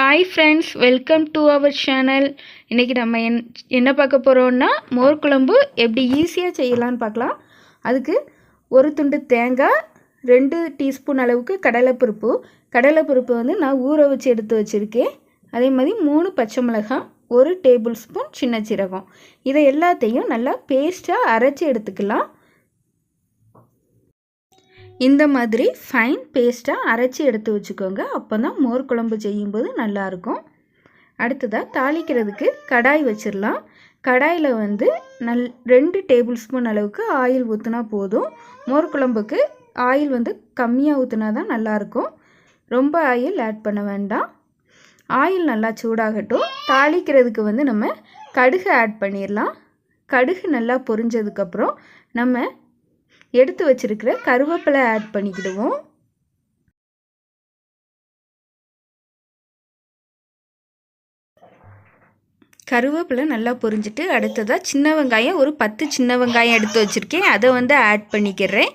Hi friends welcome to our channel இன்றைக்கி நம்ம என் என்ன பார்க்க போகிறோம்னா மோர் குழம்பு எப்படி ஈஸியாக செய்யலான்னு பார்க்கலாம். அதுக்கு ஒரு துண்டு தேங்காய் ரெண்டு டீஸ்பூன் அளவுக்கு கடலைப்பருப்பு. கடலைப்பருப்பு வந்து நான் ஊற வச்சு எடுத்து வச்சுருக்கேன். அதே மாதிரி மூணு பச்சை மிளகாய் ஒரு டேபிள் ஸ்பூன் சின்ன சீரகம். இதை எல்லாத்தையும் நல்லா பேஸ்ட்டாக அரைச்சி எடுத்துக்கலாம். இந்த மாதிரி ஃபைன் பேஸ்ட்டாக அரைச்சி எடுத்து வச்சுக்கோங்க. அப்போ தான் மோர் குழம்பு செய்யும்போது நல்லாயிருக்கும். அடுத்ததாக தாளிக்கிறதுக்கு கடாய் வச்சிடலாம். கடாயில் வந்து நல் ரெண்டு டேபிள் ஸ்பூன் அளவுக்கு ஆயில் ஊற்றினா போதும். மோர் குழம்புக்கு ஆயில் வந்து கம்மியாக ஊற்றினா தான் நல்லாயிருக்கும். ரொம்ப ஆயில் ஆட் பண்ண வேண்டாம். ஆயில் நல்லா சூடாகட்டும். தாளிக்கிறதுக்கு வந்து நம்ம கடுகு ஆட் பண்ணிடலாம். கடுகு நல்லா பொரிஞ்சதுக்கப்புறம் நம்ம எடுத்து வச்சிருக்கிற கருவேப்பிலை ஆட் பண்ணிக்கிடுவோம். கருவேப்பிலை நல்லா பொரிஞ்சிட்டு அடுத்ததாக சின்ன வெங்காயம் ஒரு பத்து சின்ன வெங்காயம் எடுத்து வச்சுருக்கேன். அதை வந்து ஆட் பண்ணிக்கிறேன்.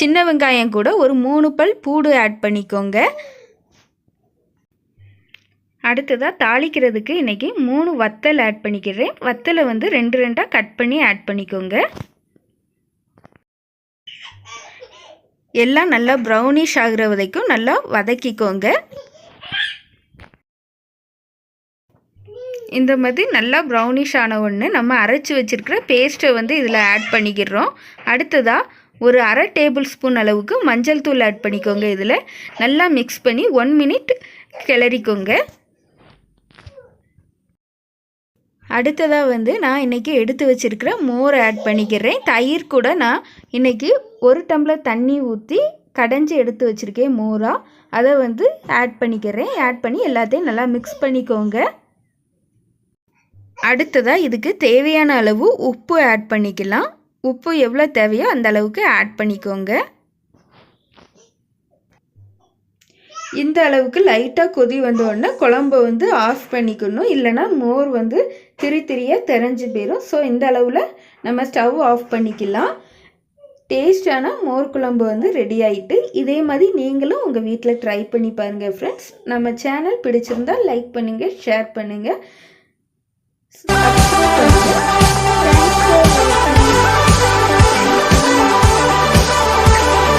சின்ன வெங்காயம் கூட ஒரு மூணு பல் பூடு ஆட் பண்ணிக்கோங்க. அடுத்ததாக தாளிக்கிறதுக்கு இன்றைக்கி மூணு வத்தல் ஆட் பண்ணிக்கிறேன். வத்தலை வந்து ரெண்டு ரெண்டாக கட் பண்ணி ஆட் பண்ணிக்கோங்க. எல்லாம் நல்லா ப்ரௌனிஷ் ஆகிற வரைக்கும் நல்லா வதக்கிக்கோங்க. இந்த மாதிரி நல்லா ப்ரௌனிஷ் ஆன ஒன்று நம்ம அரைச்சி வச்சுருக்கிற பேஸ்ட்டை வந்து இதில் ஆட் பண்ணிக்கிறோம். அடுத்ததாக ஒரு அரை டேபிள் ஸ்பூன் அளவுக்கு மஞ்சள் தூள் ஆட் பண்ணிக்கோங்க இதில். நல்லா மிக்ஸ் பண்ணி ஒன் மினிட் கிளறிக்கோங்க. அடுத்ததாக வந்து நான் இன்றைக்கி எடுத்து வச்சுருக்கிற மோர் ஆட் பண்ணிக்கிறேன். தயிர் கூட நான் இன்றைக்கி ஒரு டம்ளர் தண்ணி ஊற்றி கடைஞ்சி எடுத்து வச்சுருக்கேன் மோராக அதை வந்து ஆட் பண்ணிக்கிறேன். ஆட் பண்ணி எல்லாத்தையும் நல்லா மிக்ஸ் பண்ணிக்கோங்க. அடுத்ததாக இதுக்கு தேவையான அளவு உப்பு ஆட் பண்ணிக்கலாம். உப்பு எவ்வளோ தேவையோ அந்த அளவுக்கு ஆட் பண்ணிக்கோங்க. இந்த அளவுக்கு லைட்டாக கொதி வந்தோடனே குழம்ப வந்து ஆஃப் பண்ணிக்கணும். இல்லைனா மோர் வந்து திரி திரியாக தெரிஞ்சு போயிடும் ஸோ இந்த அளவில் நம்ம ஸ்டவ் ஆஃப் பண்ணிக்கலாம். டேஸ்டான மோர் குழம்பு வந்து ரெடி ஆகிட்டு இதே மாதிரி நீங்களும் உங்கள் வீட்டில் ட்ரை பண்ணி பாருங்கள் ஃப்ரெண்ட்ஸ் நம்ம சேனல் பிடிச்சிருந்தால் லைக் பண்ணுங்கள் ஷேர் பண்ணுங்கள் சப்ஸ்கிரைப் பண்ணுங்கள்